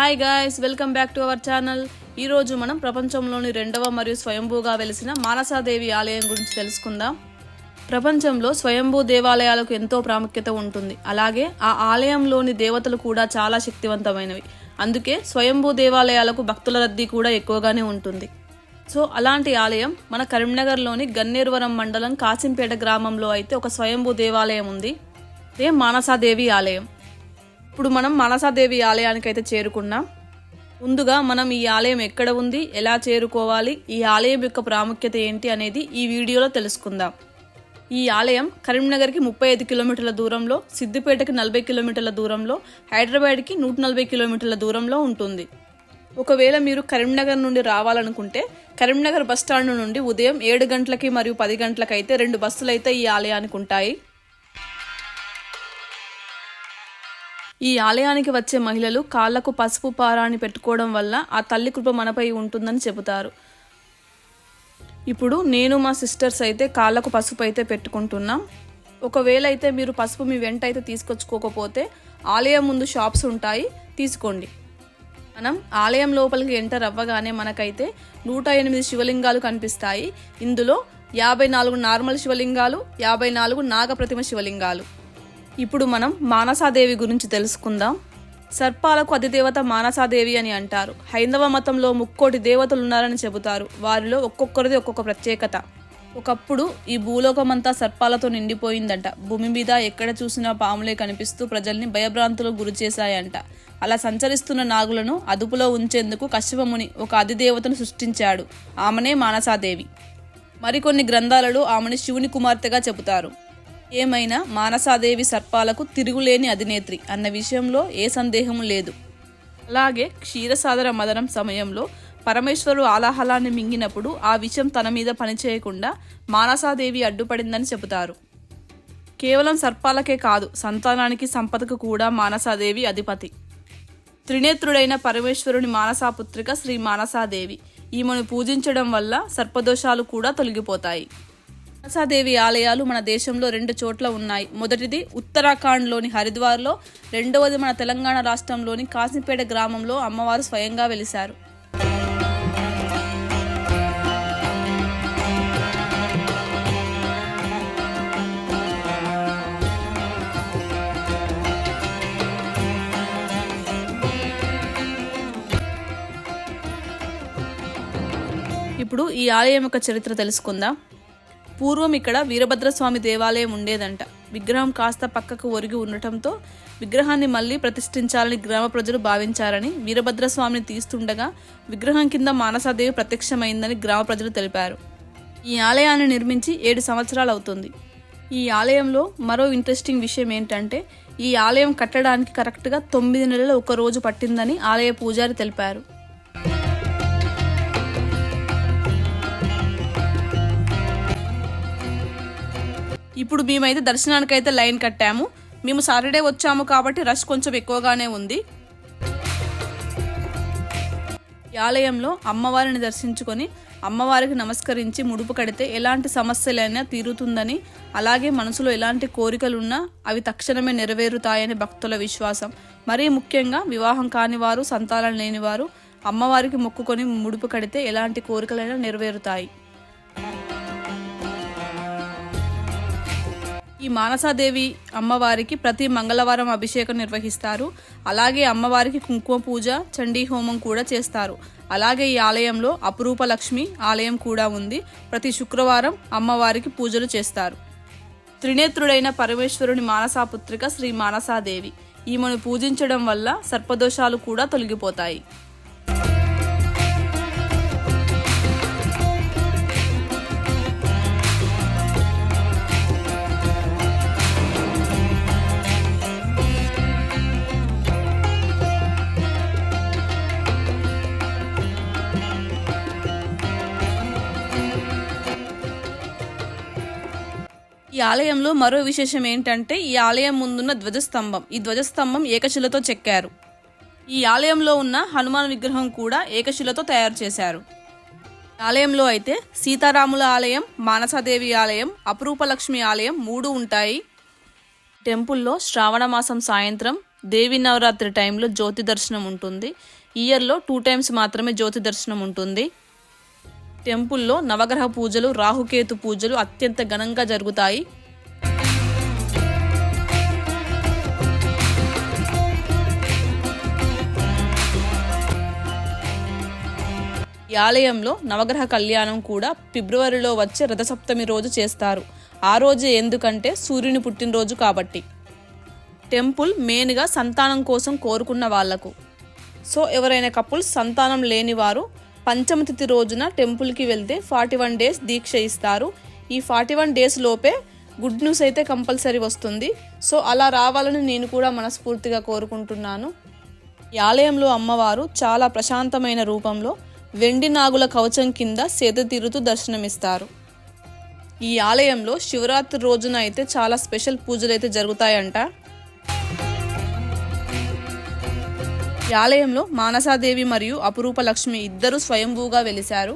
Hi guys welcome back to our channel ఈరోజు మనం ప్రపంచంలోని రెండవ మరియు స్వయంభూగా వెలిసిన మానసాదేవి ఆలయం గురించి తెలుసుకుందాం. ప్రపంచంలో స్వయంభూ దేవాలయాలకు ఎంతో ప్రాముఖ్యత ఉంటుంది. అలాగే ఆ ఆలయంలోని దేవతలు కూడా చాలా శక్తివంతమైనవి. అందుకే స్వయంభూ దేవాలయాలకు భక్తుల రద్దీ కూడా ఎక్కువగానే ఉంటుంది. సో అలాంటి ఆలయం మన కరీంనగర్లోని గన్నేరువరం మండలం కాసింపేట గ్రామంలో అయితే ఒక స్వయంభూ దేవాలయం ఉంది. అదే మానసాదేవి ఆలయం. ఇప్పుడు మనం మానసాదేవి ఆలయానికి అయితే చేరుకున్నాం. ముందుగా మనం ఈ ఆలయం ఎక్కడ ఉంది ఎలా చేరుకోవాలి ఈ ఆలయం యొక్క ప్రాముఖ్యత ఏంటి అనేది ఈ వీడియోలో తెలుసుకుందాం. ఈ ఆలయం కరీంనగర్కి ముప్పై ఐదు కిలోమీటర్ల దూరంలో సిద్దిపేటకి నలభై కిలోమీటర్ల దూరంలో హైదరాబాద్కి నూట నలభై కిలోమీటర్ల దూరంలో ఉంటుంది. ఒకవేళ మీరు కరీంనగర్ నుండి రావాలనుకుంటే కరీంనగర్ బస్ స్టాండ్ నుండి ఉదయం ఏడు గంటలకి మరియు పది గంటలకైతే రెండు బస్సులు అయితే ఈ ఆలయానికి ఉంటాయి. ఈ ఆలయానికి వచ్చే మహిళలు కాళ్ళకు పసుపు పారాన్ని పెట్టుకోవడం వల్ల ఆ తల్లి కృప మనపై ఉంటుందని చెబుతారు. ఇప్పుడు నేను మా సిస్టర్స్ అయితే కాళ్ళకు పసుపు అయితే పెట్టుకుంటున్నాం. ఒకవేళ అయితే మీరు పసుపు మీ వెంట అయితే తీసుకొచ్చుకోకపోతే ఆలయం ముందు షాప్స్ ఉంటాయి. తీసుకోండి. మనం ఆలయం లోపలికి ఎంటర్ అవ్వగానే మనకైతే నూట ఎనిమిది శివలింగాలు కనిపిస్తాయి. ఇందులో యాభై నాలుగు నార్మల్ శివలింగాలు యాభై నాలుగు నాగప్రతిమ శివలింగాలు. ఇప్పుడు మనం మానసాదేవి గురించి తెలుసుకుందాం. సర్పాలకు అధిదేవత మానసాదేవి అని అంటారు. హైందవ మతంలో ముక్కోటి దేవతలు ఉన్నారని చెబుతారు. వారిలో ఒక్కొక్కరిది ఒక్కొక్క ప్రత్యేకత. ఒకప్పుడు ఈ భూలోకమంతా సర్పాలతో నిండిపోయిందంట. భూమి మీద ఎక్కడ చూసినా పాములే కనిపిస్తూ ప్రజల్ని భయభ్రాంతులకు గురి చేశాయంట. అలా సంచరిస్తున్న నాగులను అదుపులో ఉంచేందుకు కశ్యపముని ఒక అధిదేవతను సృష్టించాడు. ఆమెనే మానసాదేవి. మరికొన్ని గ్రంథాలలో ఆమెను శివుని కుమార్తెగా చెబుతారు. ఏమైనా మానసాదేవి సర్పాలకు తిరుగులేని అధినేత్రి అన్న విషయంలో ఏ సందేహము లేదు. అలాగే క్షీరసాదర మదనం సమయంలో పరమేశ్వరుడు ఆలాహలాన్ని మింగినప్పుడు ఆ విషయం తన మీద పనిచేయకుండా మానసాదేవి అడ్డుపడిందని చెబుతారు. కేవలం సర్పాలకే కాదు సంతానానికి సంపదకు కూడా మానసాదేవి అధిపతి. త్రినేత్రుడైన పరమేశ్వరుని మానసాపుత్రిక శ్రీ మానసాదేవి. ఈమెను పూజించడం వల్ల సర్పదోషాలు కూడా తొలగిపోతాయి. మనసాదేవి ఆలయాలు మన దేశంలో రెండు చోట్ల ఉన్నాయి. మొదటిది ఉత్తరాఖండ్లోని హరిద్వార్లో రెండవది మన తెలంగాణ రాష్ట్రంలోని కాసిపేట గ్రామంలో అమ్మవారు స్వయంగా వెలిశారు. ఇప్పుడు ఈ ఆలయం యొక్క చరిత్ర తెలుసుకుందాం. పూర్వం ఇక్కడ వీరభద్రస్వామి దేవాలయం ఉండేదంట. విగ్రహం కాస్త పక్కకు ఒరిగి ఉండటంతో విగ్రహాన్ని మళ్ళీ ప్రతిష్ఠించాలని గ్రామ ప్రజలు భావించారని వీరభద్రస్వామిని తీస్తుండగా విగ్రహం కింద మానసాదేవి ప్రత్యక్షమైందని గ్రామ ప్రజలు తెలిపారు. ఈ ఆలయాన్ని నిర్మించి ఏడు సంవత్సరాలు అవుతుంది. ఈ ఆలయంలో మరో ఇంట్రెస్టింగ్ విషయం ఏంటంటే ఈ ఆలయం కట్టడానికి కరెక్ట్గా తొమ్మిది నెలలు ఒక రోజు పట్టిందని ఆలయ పూజారి తెలిపారు. ఇప్పుడు మేమైతే దర్శనానికి అయితే లైన్ కట్టాము. మేము సాటర్డే వచ్చాము కాబట్టి రష్ కొంచెం ఎక్కువగానే ఉంది. ఈ ఆలయంలో అమ్మవారిని దర్శించుకొని అమ్మవారికి నమస్కరించి ముడుపు కడితే ఎలాంటి సమస్యలైనా తీరుతుందని అలాగే మనసులో ఎలాంటి కోరికలున్నా అవి తక్షణమే నెరవేరుతాయని భక్తుల విశ్వాసం. మరీ ముఖ్యంగా వివాహం కాని వారు సంతానం లేనివారు అమ్మవారికి మొక్కుకొని ముడుపు కడితే ఎలాంటి కోరికలైనా నెరవేరుతాయి. ఈ మానసాదేవి అమ్మవారికి ప్రతి మంగళవారం అభిషేకం నిర్వహిస్తారు. అలాగే అమ్మవారికి కుంకుమ పూజ చండీ హోమం కూడా చేస్తారు. అలాగే ఈ ఆలయంలో అపురూప లక్ష్మి ఆలయం కూడా ఉంది. ప్రతి శుక్రవారం అమ్మవారికి పూజలు చేస్తారు. త్రినేత్రుడైన పరమేశ్వరుని మానసాపుత్రిక శ్రీ మానసాదేవి. ఈమెను పూజించడం వల్ల సర్పదోషాలు కూడా తొలగిపోతాయి. ఆలయంలో మరో విశేషం ఏంటంటే ఈ ఆలయం ముందున్న ధ్వజస్తంభం. ఈ ధ్వజస్తంభం ఏకశిలతో చెక్కారు. ఈ ఆలయంలో ఉన్న హనుమాన్ విగ్రహం కూడా ఏకశిలతో తయారు చేశారు. ఆలయంలో అయితే సీతారాముల ఆలయం మానసాదేవి ఆలయం అపురూపలక్ష్మి ఆలయం మూడు ఉంటాయి. టెంపుల్లో శ్రావణ మాసం సాయంత్రం దేవి నవరాత్రి టైంలో జ్యోతి దర్శనం ఉంటుంది. ఇయర్లో టూ టైమ్స్ మాత్రమే జ్యోతి దర్శనం ఉంటుంది. టెంపుల్లో నవగ్రహ పూజలు రాహుకేతు పూజలు అత్యంత ఘనంగా జరుగుతాయి. ఈ ఆలయంలో నవగ్రహ కళ్యాణం కూడా ఫిబ్రవరిలో వచ్చే రథసప్తమి రోజు చేస్తారు. ఆ రోజు ఎందుకంటే సూర్యుని పుట్టినరోజు కాబట్టి. టెంపుల్ మెయిన్గా సంతానం కోసం కోరుకున్న వాళ్ళకు. సో ఎవరైనా కపుల్స్ సంతానం లేని వారు పంచమ తిథి రోజున టెంపుల్కి వెళ్తే ఫార్టీ వన్ డేస్ దీక్ష ఇస్తారు. ఈ ఫార్టీ వన్ డేస్ లోపే గుడ్ న్యూస్ అయితే కంపల్సరీ వస్తుంది. సో అలా రావాలని నేను కూడా మనస్ఫూర్తిగా కోరుకుంటున్నాను. ఈ ఆలయంలో అమ్మవారు చాలా ప్రశాంతమైన రూపంలో వెండి నాగుల కవచం కింద సేద తీరుతూ దర్శనమిస్తారు. ఈ ఆలయంలో శివరాత్రి రోజున అయితే చాలా స్పెషల్ పూజలు అయితే జరుగుతాయంట. ఈ ఆలయంలో మానసాదేవి మరియు అపురూప లక్ష్మి ఇద్దరు స్వయంభూగా వెలిశారు.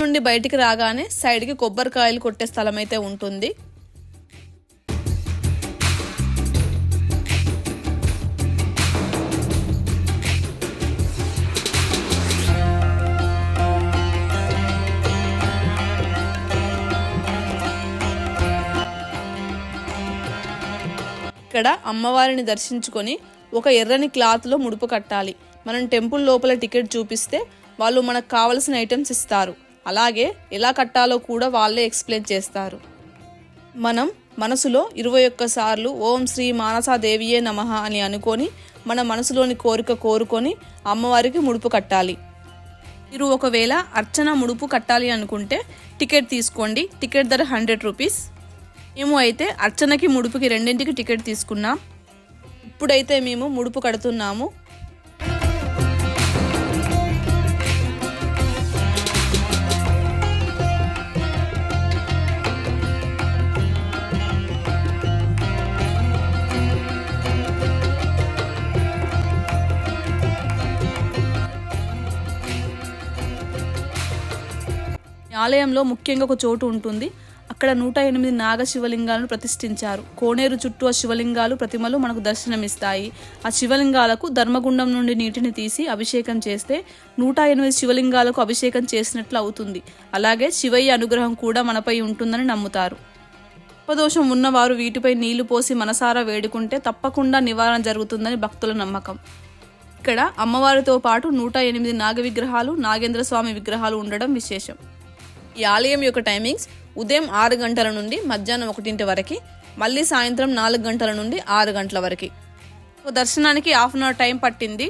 నుండి బయటికి రాగానే సైడ్కి కొబ్బరికాయలు కొట్టే స్థలం అయితే ఉంటుంది. ఇక్కడ అమ్మవారిని దర్శించుకొని ఒక ఎర్రని క్లాత్లో ముడుపు కట్టాలి. మనం టెంపుల్ లోపల టికెట్ చూపిస్తే వాళ్ళు మనకు కావలసిన ఐటమ్స్ ఇస్తారు. అలాగే ఎలా కట్టాలో కూడా వాళ్ళే ఎక్స్ప్లెయిన్ చేస్తారు. మనం మనసులో ఇరవై ఒక్కసార్లు ఓం శ్రీ మానసాదేవియే నమః అని అనుకొని మన మనసులోని కోరిక కోరుకొని అమ్మవారికి ముడుపు కట్టాలి. మీరు ఒకవేళ అర్చన ముడుపు కట్టాలి అనుకుంటే టికెట్ తీసుకోండి. టికెట్ ధర హండ్రెడ్ రూపీస్. మేము అయితే అర్చనకి ముడుపుకి రెండింటికి టికెట్ తీసుకున్నాం. ఇప్పుడైతే మేము ముడుపు కడుతున్నాము. ఆలయంలో ముఖ్యంగా ఒక చోటు ఉంటుంది. అక్కడ నూట ఎనిమిది నాగ శివలింగాలను ప్రతిష్ఠించారు. కోనేరు చుట్టూ ఆ శివలింగాలు ప్రతిమలు మనకు దర్శనమిస్తాయి. ఆ శివలింగాలకు ధర్మగుండం నుండి నీటిని తీసి అభిషేకం చేస్తే నూట ఎనిమిది శివలింగాలకు అభిషేకం చేసినట్లు అవుతుంది. అలాగే శివయ్య అనుగ్రహం కూడా మనపై ఉంటుందని నమ్ముతారు. ఉపదోషం ఉన్నవారు వీటిపై నీళ్ళు పోసి మనసారా వేడుకుంటే తప్పకుండా నివారణ జరుగుతుందని భక్తుల నమ్మకం. ఇక్కడ అమ్మవారితో పాటు నూట ఎనిమిది నాగ విగ్రహాలు నాగేంద్ర స్వామి విగ్రహాలు ఉండడం విశేషం. ఈ ఆలయం యొక్క టైమింగ్స్ ఉదయం ఆరు గంటల నుండి మధ్యాహ్నం ఒకటింటి వరకు మళ్ళీ సాయంత్రం నాలుగు గంటల నుండి ఆరు గంటల వరకు. దర్శనానికి హాఫ్ అన్ అవర్ టైం పట్టింది.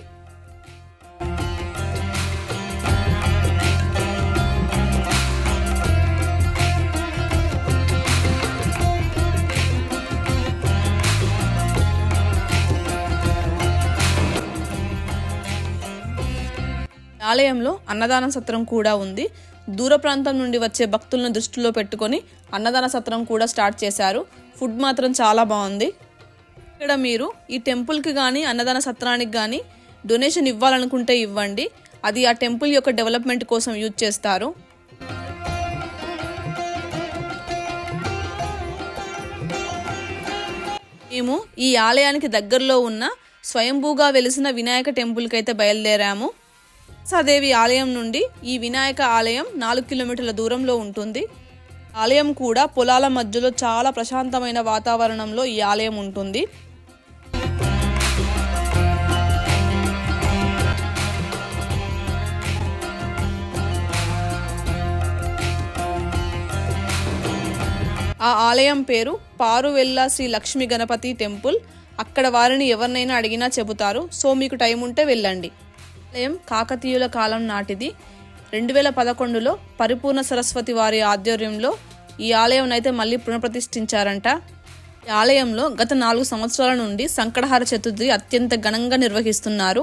ఆలయంలో అన్నదాన సత్రం కూడా ఉంది. దూర ప్రాంతం నుండి వచ్చే భక్తులను దృష్టిలో పెట్టుకొని అన్నదాన సత్రం కూడా స్టార్ట్ చేశారు. ఫుడ్ మాత్రం చాలా బాగుంది. ఇక్కడ మీరు ఈ టెంపుల్కి కానీ అన్నదాన సత్రానికి కానీ డొనేషన్ ఇవ్వాలనుకుంటే ఇవ్వండి. అది ఆ టెంపుల్ యొక్క డెవలప్మెంట్ కోసం యూజ్ చేస్తారు. మేము ఈ ఆలయానికి దగ్గరలో ఉన్న స్వయంభూగా వెలిసిన వినాయక టెంపుల్కి అయితే బయలుదేరాము. సదేవి ఆలయం నుండి ఈ వినాయక ఆలయం నాలుగు కిలోమీటర్ల దూరంలో ఉంటుంది. ఆలయం కూడా పొలాల మధ్యలో చాలా ప్రశాంతమైన వాతావరణంలో ఈ ఆలయం ఉంటుంది. ఆ ఆలయం పేరు పారువెల్ల శ్రీ లక్ష్మీ గణపతి టెంపుల్. అక్కడ వారిని ఎవరినైనా అడిగినా చెబుతారు. సో మీకు టైం ఉంటే వెళ్ళండి. ఆలయం కాకతీయుల కాలం నాటిది. రెండు వేల పదకొండులో పరిపూర్ణ సరస్వతి వారి ఆధ్వర్యంలో ఈ ఆలయం అయితే మళ్ళీ పునఃప్రతిష్ఠించారంట. ఈ ఆలయంలో గత నాలుగు సంవత్సరాల నుండి సంకటహార చతుర్థి అత్యంత ఘనంగా నిర్వహిస్తున్నారు.